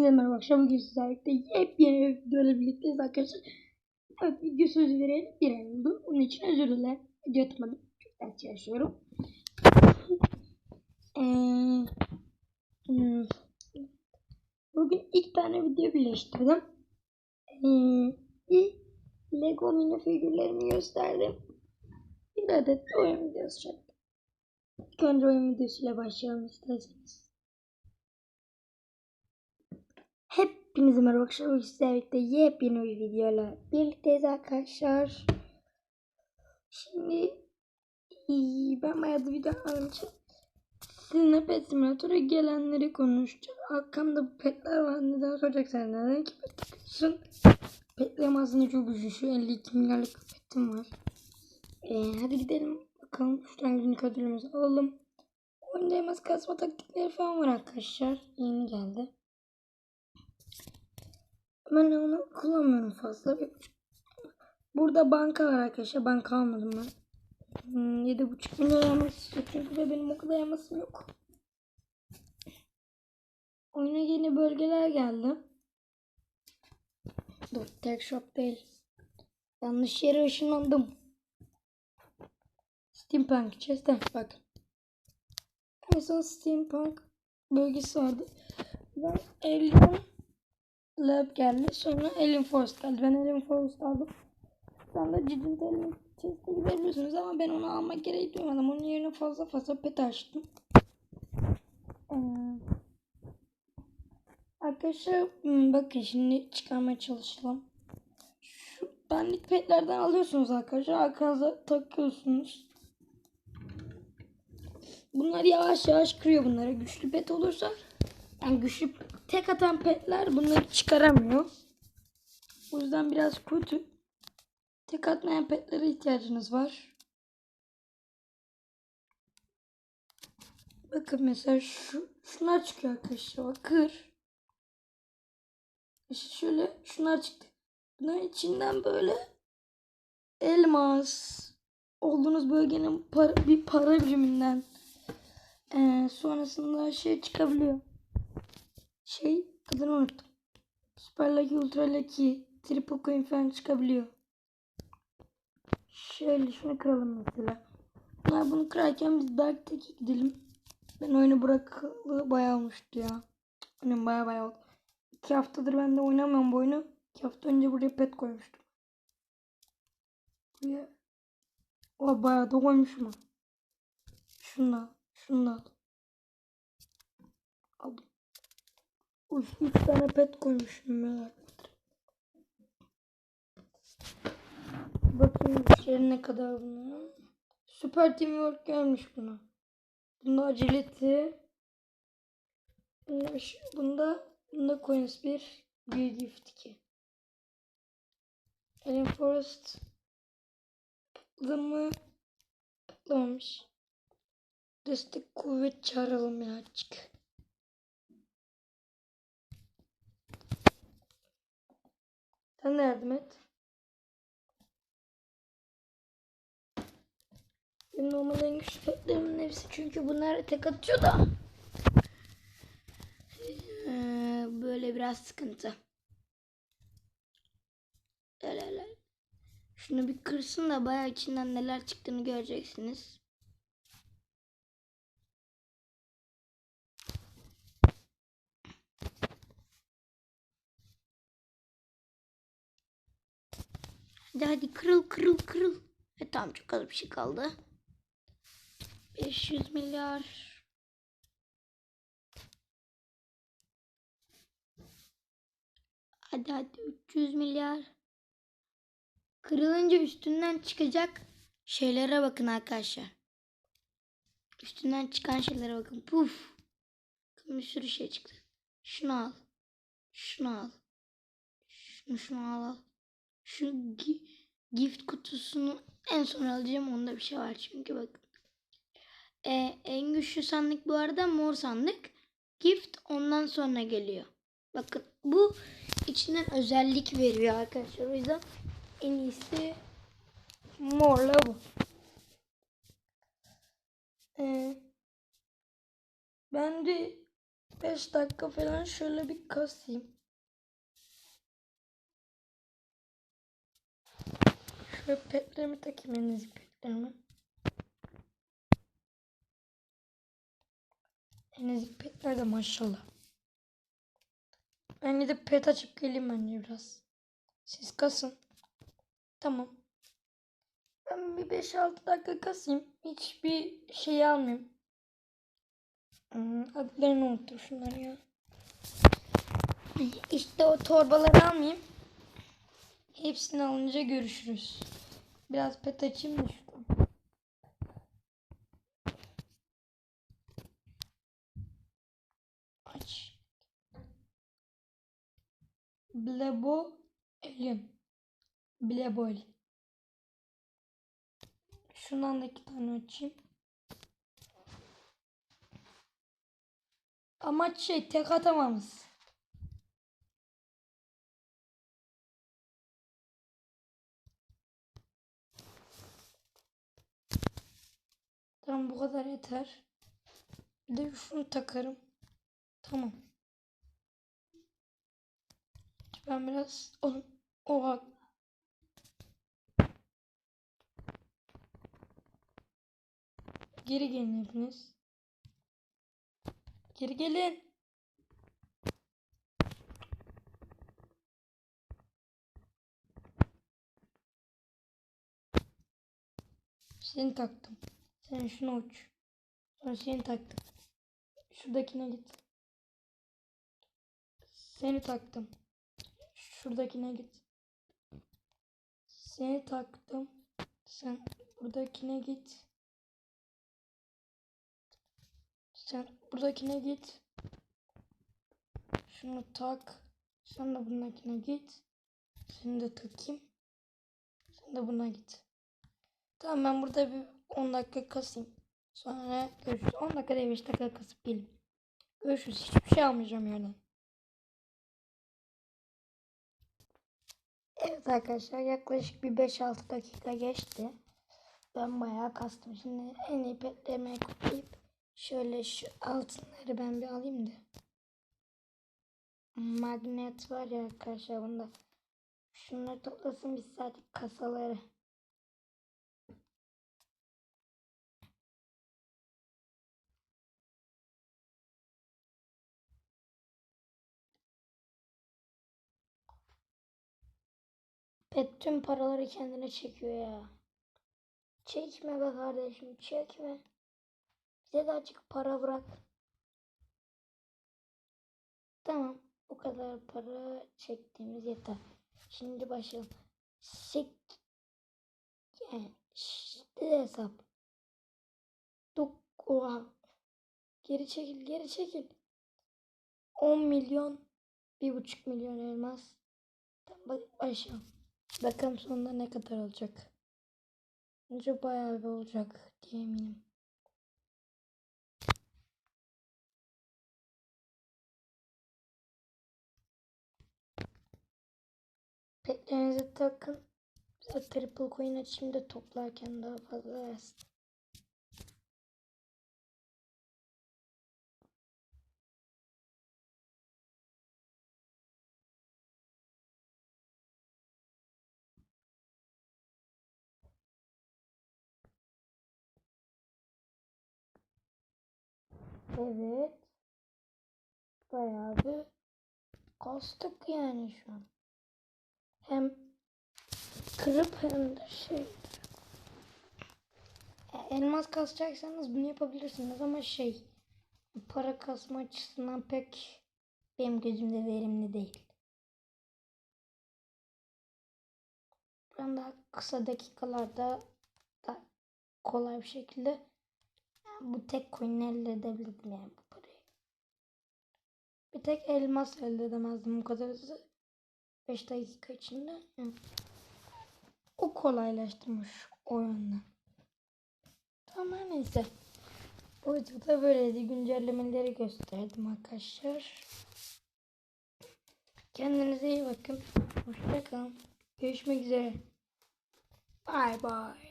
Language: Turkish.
Hepinize merhaba akşam bugün sizlerle birlikte yepyeni videoyla birlikteyiz arkadaşlar. Evet video sözü verelim bir ay oldu. Onun için özür dilerim. Video atmadım. Çok ders çalışıyorum. Hmm, bugün ilk tane video birleştirdim. Lego mini figürlerimi gösterdim. Bir adet de oyun videosu çektim. İlk önce oyun videosuyla başlayalım isterseniz. Hepinize merhaba arkadaşlar. Bugün sizlerle birlikte yepyeni bir videoyla birlikteyiz arkadaşlar. Şimdi ben bayağıdır video atmadığım için sizinle pet simülatöre gelenleri konuşacağım. Arkamda bu petler var. Neden soracaksanız neden ki pet takıyorsun? Petlerim aslında çok güçlü. Şu 52 milyarlık petim var. Ee, hadi gidelim. Bakalım şu tane günlük ödülümüzü alalım. Oyunda elmas kasma taktikleri falan var arkadaşlar. Yeni geldi. Ben onu kullanmıyorum fazla. Burada banka var arkadaşlar. Banka almadım ben. Hmm, 7,5 milyon elmas istiyor. Çünkü de benim o kadar elmasım yok. Oyuna yeni bölgeler geldi. Dur tek shop değil. Yanlış yere ışınlandım. Steampunk chest'e bak. En son Steampunk bölgesi vardı. Ben Alien Lab geldi. Sonra Alien Force geldi. Ben Alien Force aldım. Sen de Cidint Alien Chest'e gidebiliyorsunuz ama ben onu almak gereği duymadım. Onun yerine fazla fazla pet açtım. Ee, arkadaşlar hmm, bakın şimdi çıkarmaya çalışalım. Şu dandik petlerden alıyorsunuz arkadaşlar. Arkanıza takıyorsunuz. Bunlar yavaş yavaş kırıyor bunları. Güçlü pet olursa yani güçlü tek atan petler bunları çıkaramıyor. O yüzden biraz kötü. Tek atmayan petlere ihtiyacınız var. Bakın mesela şu şunlar çıkıyor arkadaşlar. Bak kır. İşte şöyle şunlar çıktı. Bunların içinden böyle elmas olduğunuz bölgenin para, bir para biriminden ee, sonrasında şey çıkabiliyor. Şey adını unuttum. Super Lucky, Ultra Lucky, Triple Coin falan çıkabiliyor. Şöyle şunu kıralım mesela. Bunlar bunu kırarken biz Dark Tech'e gidelim. Ben oyunu bırakalı bayağı olmuştu ya. Oyunum bayağı bayağı oldu. İki haftadır ben de oynamıyorum bu oyunu. İki hafta önce buraya pet koymuştum. Buraya. O bayağı da koymuşum. Şunu al. Şunu al. Aldım. Uy, üç tane pet koymuşum merak Bakayım güçleri ne kadar bunun. Süper Teamwork gelmiş buna. Bunda agility. Bunda, bunda, bunda coins 1. Bir gift 2. Alien Forest. Patlama. Patlamamış. Destek kuvvet çağıralım ya açık. Sen de yardım et. Benim normal en güçlü petlerimin hepsi çünkü bunlar tek atıyor da. Ee, böyle biraz sıkıntı. Öyle. Şunu bir kırsın da bayağı içinden neler çıktığını göreceksiniz. Hadi hadi kırıl kırıl kırıl. E tamam çok az bir şey kaldı. 500 milyar. Hadi hadi 300 milyar. Kırılınca üstünden çıkacak şeylere bakın arkadaşlar. Üstünden çıkan şeylere bakın. Puf. Bir sürü şey çıktı. Şunu al. Şunu al. Şunu şunu al al. Şu gi- gift kutusunu en son alacağım. Onda bir şey var çünkü bakın. Ee, en güçlü sandık bu arada mor sandık. Gift ondan sonra geliyor. Bakın bu içinden özellik veriyor arkadaşlar. O yüzden en iyisi morla bu. Ee, ben de 5 dakika falan şöyle bir kasayım. Şöyle petlerimi takayım en azı petlerimi. En azı petler de maşallah. Ben gidip pet açıp geleyim bence biraz. Siz kasın. Tamam. Ben bir 5-6 dakika kasayım. Hiçbir şey almayayım. Hmm, adlarını unuttum şunları ya. İşte o torbaları almayayım. Hepsini alınca görüşürüz. Biraz pet açayım da şuradan. Aç. Blebo Alien. Blebo Alien. Şundan da iki tane açayım. Amaç şey tek atamamız. Tamam bu kadar yeter. Bir de şunu takarım. Tamam. Ben biraz oğlum oha Geri gelin hepiniz. Geri gelin. Seni taktım. Sen şunu uç. Sonra seni taktım. Şuradakine git. Seni taktım. Şuradakine git. Seni taktım. Sen buradakine git. Sen buradakine git. Şunu tak. Sen de bundakine git. Seni de takayım. Sen de buna git. Tamam ben burada bir 10 dakika kasayım. Sonra görüşürüz. 10 dakika değil 5 dakika kasıp gelin. Görüşürüz. Hiçbir şey almayacağım yerden. Evet arkadaşlar yaklaşık bir 5-6 dakika geçti. Ben bayağı kastım. Şimdi en iyi petlerimi kutlayıp şöyle şu altınları ben bir alayım da. Magnet var ya arkadaşlar bunda. Şunları toplasın bir saat kasaları. Pet tüm paraları kendine çekiyor ya. Çekme be kardeşim çekme. Bize de azıcık para bırak. Tamam. Bu kadar para çektiğimiz yeter. Şimdi başlayalım. Sek yani hesap. Dok oha. Geri çekil geri çekil. 10 milyon bir buçuk milyon elmas. Tamam başlayalım. Bakalım sonunda ne kadar olacak. Bence bayağı bir olacak diye eminim. Petlerinizi takın. Bize triple coin açayım da toplarken daha fazla versin. Evet. Bayağı bir kastık yani şu an. Hem kırıp hem de şey. E, Elmas kasacaksanız bunu yapabilirsiniz ama şey para kasma açısından pek benim gözümde verimli değil. Ben daha kısa dakikalarda da kolay bir şekilde bu tek coin elde edebilirdim yani bu parayı. Bir tek elmas elde edemezdim bu kadar hızlı. 5 dakika içinde. Yani o kolaylaştırmış o yönden. Tamam neyse. Bu videoda böyleydi. Güncellemeleri gösterdim arkadaşlar. Kendinize iyi bakın. Hoşçakalın. Görüşmek üzere. Bye bye.